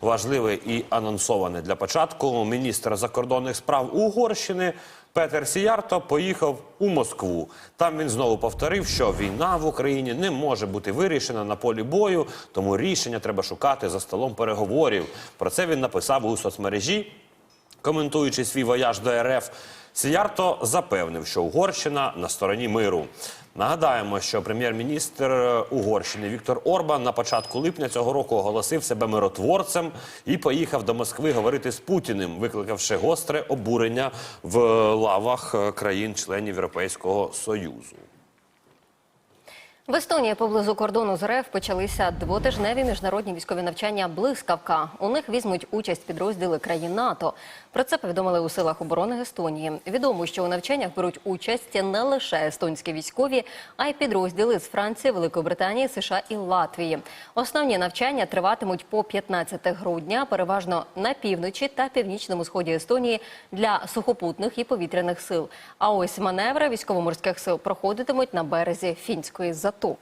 Важливе і анонсоване для початку міністр закордонних справ Угорщини Петер Сіярто поїхав у Москву. Там він знову повторив, що війна в Україні не може бути вирішена на полі бою, тому рішення треба шукати за столом переговорів. Про це він написав у соцмережі. Коментуючи свій вояж до РФ, Сіярто запевнив, що Угорщина на стороні миру. Нагадаємо, що прем'єр-міністр Угорщини Віктор Орбан на початку липня цього року оголосив себе миротворцем і поїхав до Москви говорити з Путіним, викликавши гостре обурення в лавах е, країн-членів Європейського Союзу. В Естонії поблизу кордону з РФ почалися двотижневі міжнародні військові навчання «Блискавка». У них візьмуть участь підрозділи країн НАТО. Про це повідомили у силах оборони Естонії. Відомо, що у навчаннях беруть участь не лише естонські військові, а й підрозділи з Франції, Великої Британії, США і Латвії. Основні навчання триватимуть по 15 грудня, переважно на півночі та північному сході Естонії для сухопутних і повітряних сил. А ось маневри військово-морських сил проходитимуть на березі фінської затоки.